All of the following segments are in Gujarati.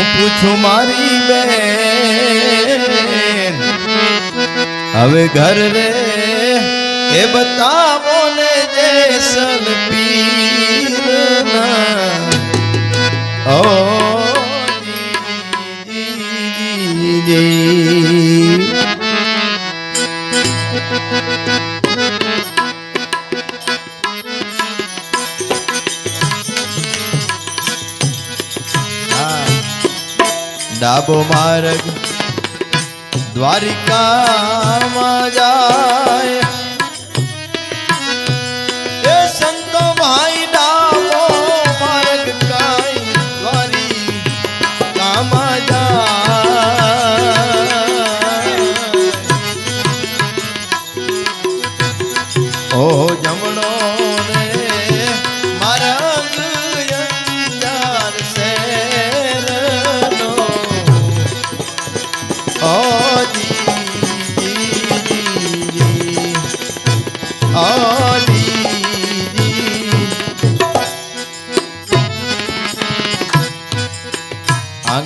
હું પૂછું મારી બેન હવે ઘર રે એ બતાવો ને જેસલ પીરના ઓ જી, જી. ડાબો માર્ગ. દ્વારિકામાં જાય. એ સંતો ભાઈ ડાબો માર્ગ કાય દ્વારિકામાં જાય. ઓહો જમણો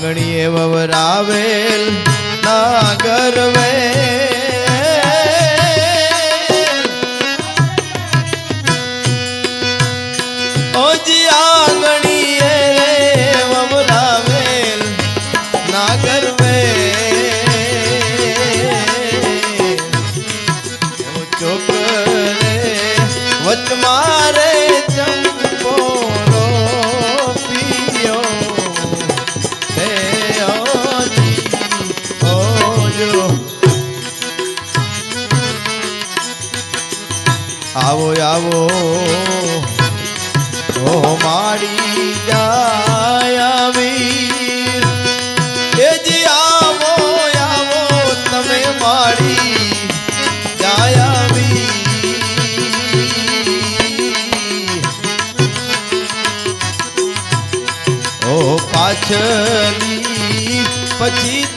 આંગણીએ વવરાવેલ નાગર ઓજી ઓજો આવો આવો. ઓ માડી જાય વીર એ આવો આવો, તમે માડી જાય ઓ પાછલી પછી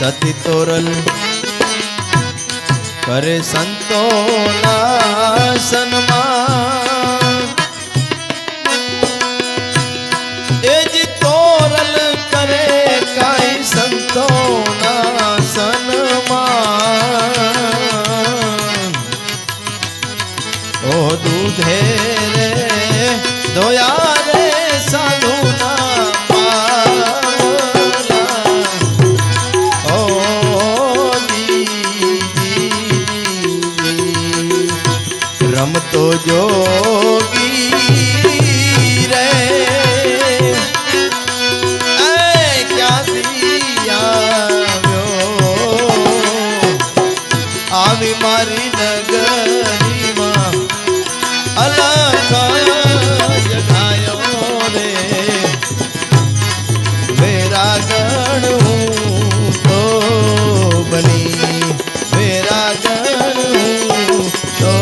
સતી તોરલ કરે સંતોના સન્માન. આવી મારી નગરીમાં અલખ જગાયો રે વેરાગણ હું તો બની. વેરાગણ હું તો.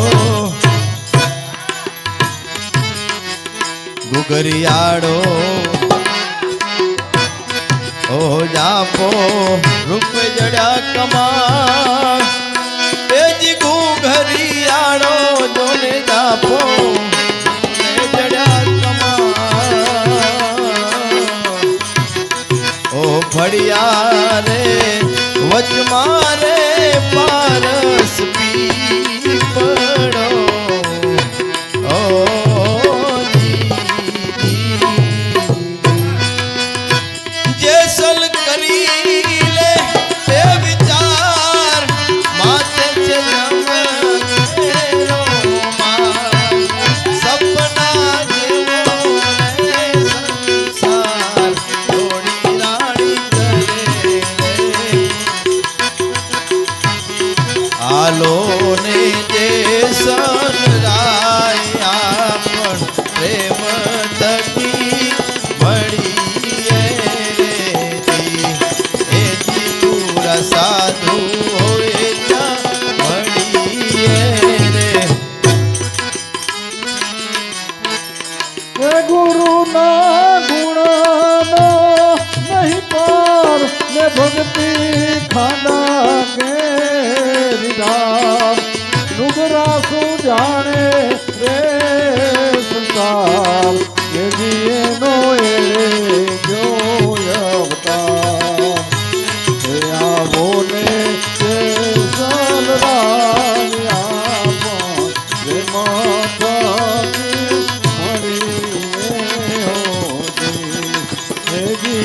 ઓ જાપો રૂપ જડ્યા કમા ફળિયા રે વચ મારે પારસ પી પડો ઓ જી, જી, જેસલ કરી વાલો ને દેશ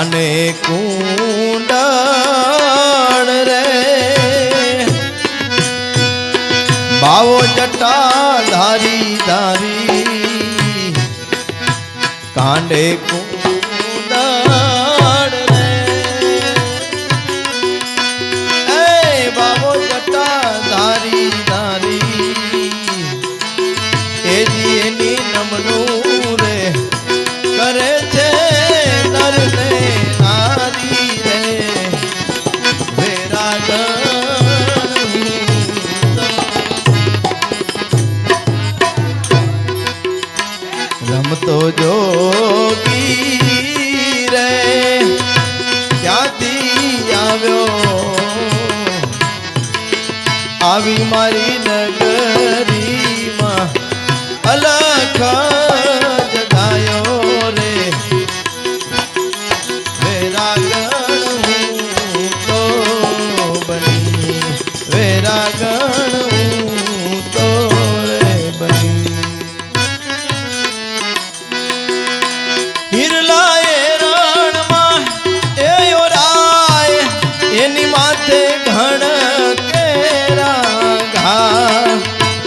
માને કુંડળ રે. બાવો જટા ધારી. ધારી કાંડે કું Ave Maria.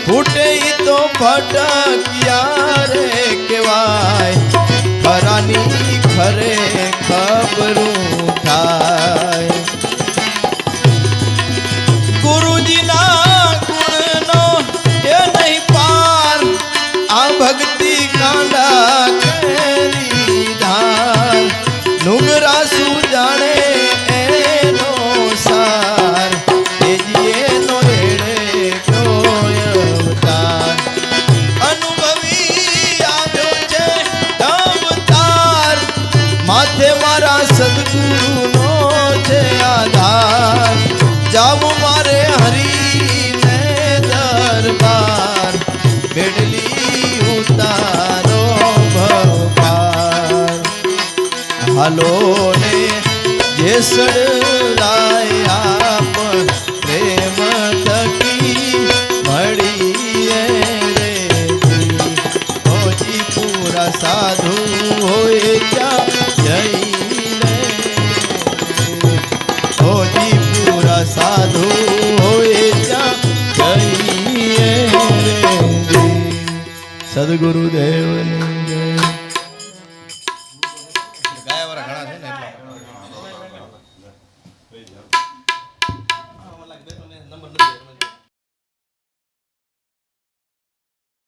ફૂટે તો ફટકિયા રે કહેવાય. ખરાની ખરે ખબરું થાય. ગુરુજીના ગુણનો એ નહીં પાર. આ ભક્તિ કાંડા માથે મારા સદગુરુનો છે આધાર. જાવું મારે હરીને દરબાર. મેડલી ઉતારો ભગવાન હાલો ને જેસડ ગુરુદેવ.